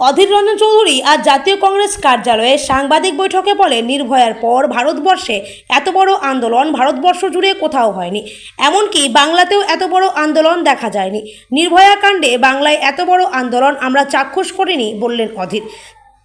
অধীর রঞ্জন চৌধুরী আজ জাতীয় কংগ্রেস কার্যালয়ে সাংবাদিক বৈঠকে বলে নির্ভয়ার পর ভারতবর্ষে এত বড় আন্দোলন ভারতবর্ষ জুড়ে কোথাও হয়নি। এমনকি বাংলাতেও এত বড় আন্দোলন দেখা যায়নি। নির্ভয়া কাণ্ডে বাংলায় এত বড় আন্দোলন আমরা চাক্ষুষ করিনি, বললেন অধীর।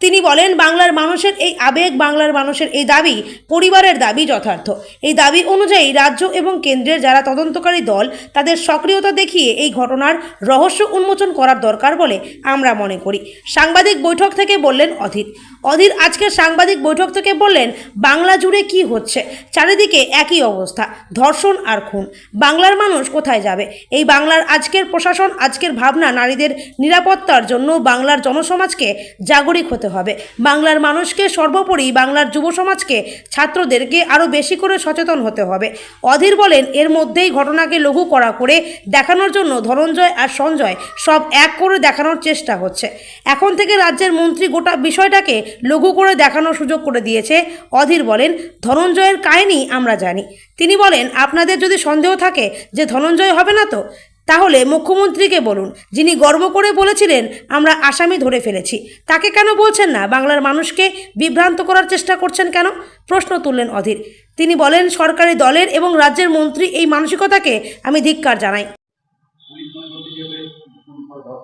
তিনি বলেন, বাংলার মানুষের এই আবেগ, বাংলার মানুষের এই দাবি পরিবারের দাবি যথার্থ। এই দাবি অনুযায়ী রাজ্য এবং কেন্দ্রের যারা তদন্তকারী দল, তাদের সক্রিয়তা দেখিয়ে এই ঘটনার রহস্য উন্মোচন করার দরকার বলে আমরা মনে করি। সাংবাদিক বৈঠক থেকে বললেন অধীর। অধীর আজকের সাংবাদিক বৈঠক থেকে বললেন, বাংলা জুড়ে কি হচ্ছে? চারিদিকে একই অবস্থা, ধর্ষণ আর খুন। বাংলার মানুষ কোথায় যাবে? এই বাংলার আজকের প্রশাসন, আজকের ভাবনা নারীদের নিরাপত্তার জন্য বাংলার জনসমাজকে জাগরিক হতে হবে। বাংলার মানুষকে সর্বোপরি বাংলার যুব সমাজকে, ছাত্রদেরকে আরও বেশি করে সচেতন হতে হবে। অধীর বলেন, এর মধ্যেই ঘটনাকে লঘু করা করে দেখানোর জন্য ধনঞ্জয় আর সঞ্জয় সব এক করে দেখানোর চেষ্টা হচ্ছে। এখন থেকে রাজ্যের মন্ত্রী গোটা বিষয়টাকে লঘু করে দেখানোর সুযোগ করে দিয়েছে। অধীর বলেন, ধনঞ্জয়ের কাহিনী আমরা জানি। তিনি বলেন, আপনাদের যদি সন্দেহ থাকে যে ধনঞ্জয় হবে না তো? তাহলে মুখ্যমন্ত্রীকে বলুন, যিনি গর্ব করে বলেছিলেন, আমরা আসামি ধরে ফেলেছি। তাকে কেন বলছেন না? বাংলার মানুষকে বিভ্রান্ত করার চেষ্টা করছেন কেন? প্রশ্ন তুললেন অধীর। তিনি বলেন, সরকারি দলের এবং রাজ্যের মন্ত্রী এই মানসিকতাকে আমি ধিক্কার জানাই।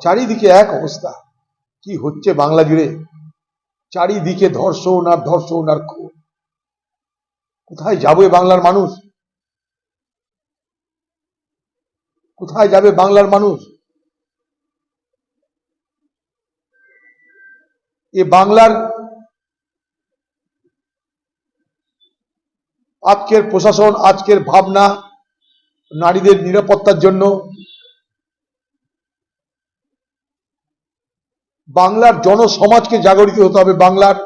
চারিদিকে এক অবস্থা। কি হচ্ছে বাংলা জুড়ে? চারিদিকে ধর্ষণ আর ধর্ষণ আর কোথায় যাবে বাংলার মানুষ? কোথায় যাবে বাংলার মানুষ? এ বাংলার আজকের প্রশাসন, আজকের ভাবনা নারীদের নিরাপত্তার জন্য বাংলার জনসমাজকে জাগরিত হতে হবে বাংলার।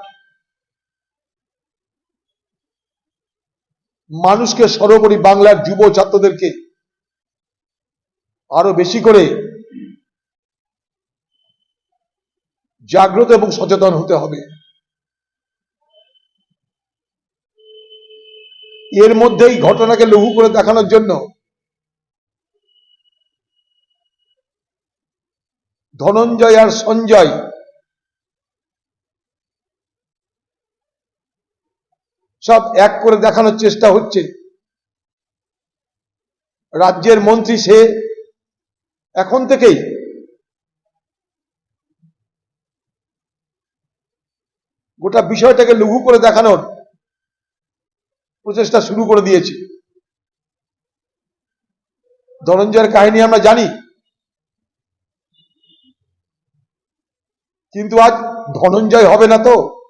মানুষকে সর্বোপরি বাংলার যুব ছাত্রদেরকে আরও বেশি করে জাগ্রত এবং সচেতন হতে হবে। এর মধ্যেই ঘটনাকে লঘু করে দেখানোর জন্য ধনঞ্জয় আর সঞ্জয় সব এক করে দেখানোর চেষ্টা হচ্ছে। রাজ্যের মন্ত্রী সে এখন থেকেই। গোটা বিষয়টাকে লঘু করে দেখানোর প্রচেষ্টা শুরু করে দিয়েছে। ধনঞ্জয়ের কাহিনী আমরা জানি। কিন্তু আজ ধনঞ্জয় হবে না তো?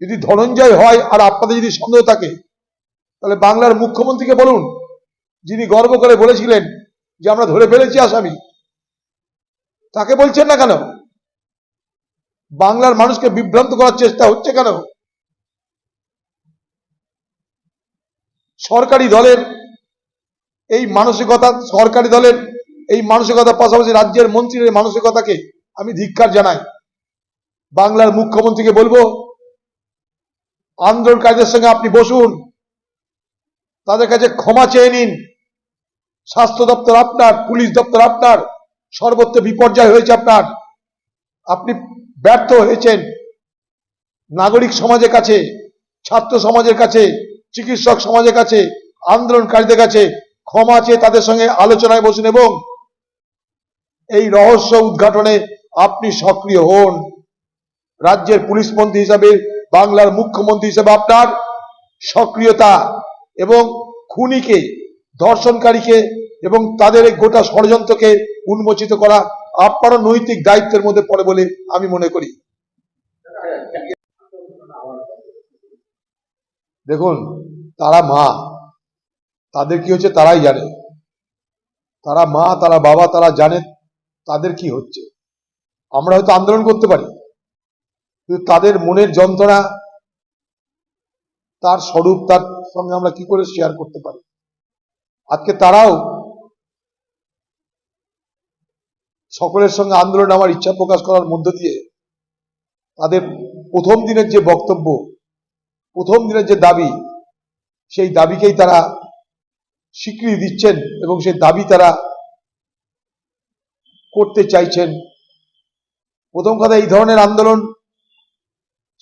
যদি ধনঞ্জয় হয় আর আপনাদের যদি সন্দেহ থাকে, তাহলে বাংলার মুখ্যমন্ত্রীকে বলুন। যিনি গর্ব করে বলেছিলেন যে আমরা ধরে ফেলেছি আসামি, তাকে বলছেন না কেন? বাংলার মানুষকে বিভ্রান্ত করার চেষ্টা হচ্ছে কেন? সরকারি দলের এই মানসিকতা, সরকারি দলের এই মানসিকতার পাশাপাশি রাজ্যের মন্ত্রীর মানসিকতাকে আমি ধিক্কার জানাই। বাংলার মুখ্যমন্ত্রীকে বলব, আন্দোলনকারীদের সঙ্গে আপনি বসুন, তাদের কাছে ক্ষমা চেয়ে নিন। স্বাস্থ্য দপ্তর আপনার, পুলিশ দপ্তর আপনার সর্বত্র বিপর্যয় হয়েছে আপনার। আপনি ব্যর্থ হয়েছেন। নাগরিক সমাজের কাছে, ছাত্র সমাজের কাছে, চিকিৎসক সমাজের কাছে, আন্দোলনকারীদের কাছে ক্ষমা চেয়ে তাদের সঙ্গে আলোচনায় বসুন এবং এই রহস্য উদ্ঘাটনে আপনি সক্রিয় হন। রাজ্যের পুলিশ মন্ত্রী হিসাবে, বাংলার মুখ্যমন্ত্রী হিসেবে আপনার সক্রিয়তা এবং খুনিকে ধর্ষণকারীকে এবং তাদের গোটা ষড়যন্ত্রকে উন্মোচিত করা আপনারও নৈতিক দায়িত্বের মধ্যে পড়ে বলে আমি মনে করি। দেখুন, তারা মা। তাদের কি হচ্ছে? তারাই জানে। তারা মা, তারা বাবা, তারা জানে তাদের কি হচ্ছে। আমরা হয়তো আন্দোলন করতে পারি, কিন্তু তাদের মনের যন্ত্রণা, তার স্বরূপ, তার সঙ্গে আমরা কি করে শেয়ার করতে পারি? আজকে তারাও সকলের সঙ্গে আন্দোলন আমার ইচ্ছা প্রকাশ করার মধ্য দিয়ে তাদের প্রথম দিনের যে বক্তব্য, প্রথম দিনের যে দাবি, সেই দাবিকেই তারা স্বীকৃতি দিচ্ছেন এবং সেই দাবি তারা করতে চাইছেন। প্রথম কথা, এই ধরনের আন্দোলন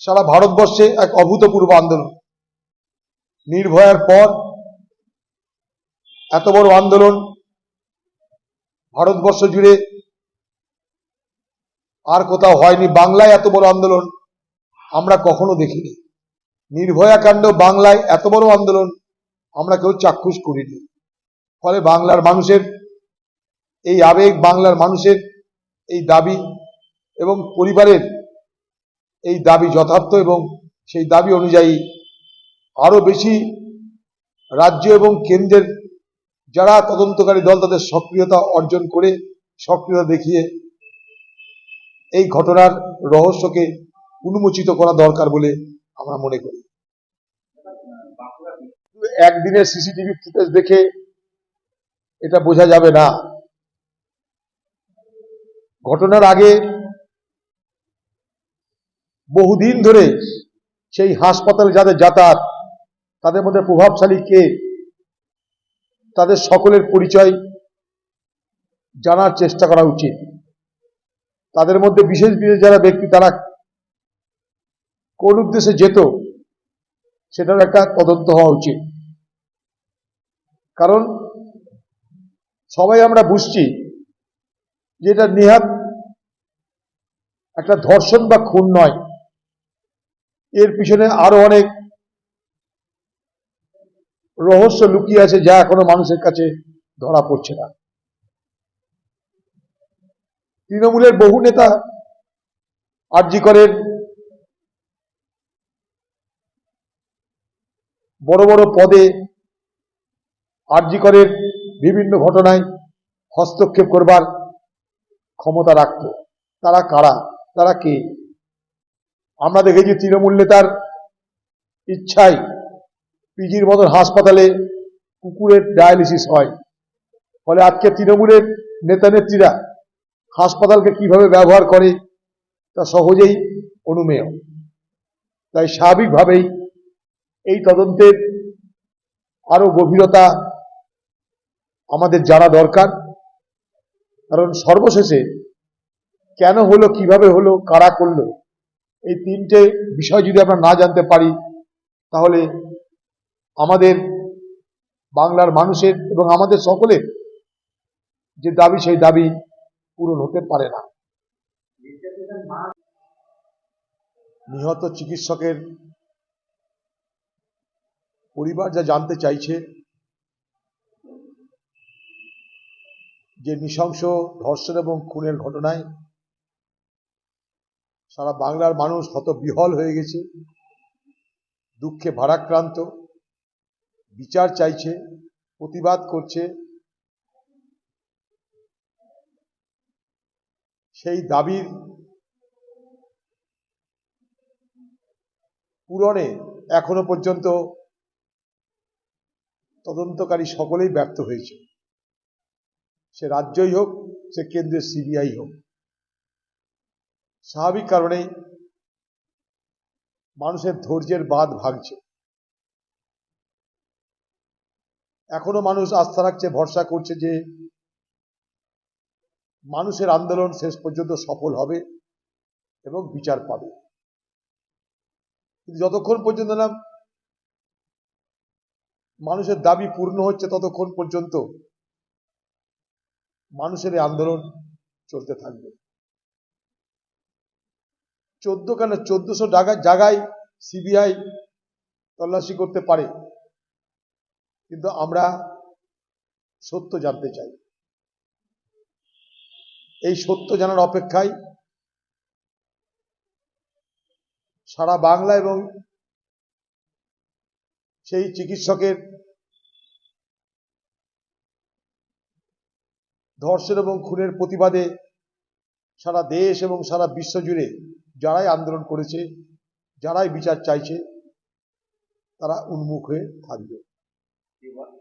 সারা ভারতবর্ষে এক অভূতপূর্ব আন্দোলন। নির্ভয়ার পর এত বড় আন্দোলন ভারতবর্ষ জুড়ে আর কোথাও হয়নি। বাংলায় এত বড় আন্দোলন আমরা কখনো দেখিনি। নির্ভয়া কাণ্ড বাংলায় এত বড় আন্দোলন আমরা কেউ চাক্ষুষ করিনি। ফলে বাংলার মানুষের এই আবেগ, বাংলার মানুষের এই দাবি এবং পরিবারের এই দাবি যথার্থ এবং সেই দাবি অনুযায়ী আরও বেশি রাজ্য এবং কেন্দ্রের যারা তদন্তকারী দল তাদের সক্রিয়তা অর্জন করে, সক্রিয়তা দেখিয়ে এই ঘটনার রহস্যকে উন্মোচিত করা দরকার বলে আমরা মনে করি। একদিনের সিসিটিভি ফুটেজ দেখে এটা বোঝা যাবে না। ঘটনার আগে বহুদিন ধরে সেই হাসপাতালে যাদের যাতায়াত, তাদের মধ্যে প্রভাবশালী কে? তাদের সকলের পরিচয় জানার চেষ্টা করা উচিত। তাদের মধ্যে বিশেষ বিশেষ যারা ব্যক্তি, তারা কোন উদ্দেশ্যে যেত, সেটার একটা তদন্ত হওয়া উচিত। কারণ সবাই আমরা বুঝছি যে এটা নেহাত একটা ধর্ষণ বা খুন নয়। এর পিছনে আরও অনেক রহস্য লুকিয়ে আছে যা এখনও মানুষের কাছে ধরা পড়ছে না। তৃণমূলের বহু নেতা আরজি করেন। বড় বড় পদে আরজি করের বিভিন্ন ঘটনায় হস্তক্ষেপ করবার ক্ষমতা রাখত। তারা কারা? তারা কে? আমরা দেখেছি তৃণমূল নেতার ইচ্ছায় পিজির মতন হাসপাতালে কুকুরের ডায়ালিসিস হয়। ফলে আজকে তৃণমূলের নেতা নেত্রীরা হাসপাতালকে কীভাবে ব্যবহার করে তা সহজেই অনুমেয়। তাই স্বাভাবিকভাবেই এই তদন্তের আরও গভীরতা আমাদের জানা দরকার। কারণ সর্বশেষে কেন হলো, কীভাবে হলো, কারা করল, এই তিনটে বিষয় যদি আমরা না জানতে পারি, তাহলে আমাদের বাংলার মানুষের এবং আমাদের সকলের যে দাবি, সেই দাবি পূরণ হতে পারে না। নিহত চিকিৎসকের পরিবার যা জানতে চাইছে, যে নৃশংস ধর্ষণ এবং খুনের ঘটনায় সারা বাংলার মানুষ হত বিহল হয়ে গেছে, দুঃখে ভারাক্রান্ত। বিচার চাইছে, প্রতিবাদ করছে, সেই দাবির পূরণে এখনও পর্যন্ত তদন্তকারী সকলেই ব্যর্থ হয়েছে। সে রাজ্যই হোক, সে কেন্দ্রের সিবিআই হোক। স্বাভাবিক কারণেই মানুষের ধৈর্যের বাঁধ ভাঙছে। এখনও মানুষ আস্থা রাখছে, ভরসা করছে যে মানুষের আন্দোলন শেষ পর্যন্ত সফল হবে এবং বিচার পাবে। কিন্তু যতক্ষণ পর্যন্ত না মানুষের দাবি পূর্ণ হচ্ছে, ততক্ষণ পর্যন্ত মানুষের এই আন্দোলন চলতে থাকবে। চোদ্দ কেন চোদ্দশো জায়গায় সিবিআই তল্লাশি করতে পারে। কিন্তু আমরা সত্য জানতে চাই। এই সত্য জানার অপেক্ষায় সারা বাংলা এবং সেই চিকিৎসকের ধর্ষণ এবং খুনের প্রতিবাদে সারা দেশ এবং সারা বিশ্ব জুড়ে যারাই আন্দোলন করেছে, যারাই বিচার চাইছে, তারা উন্মুখ হয়ে থাকবে। You what?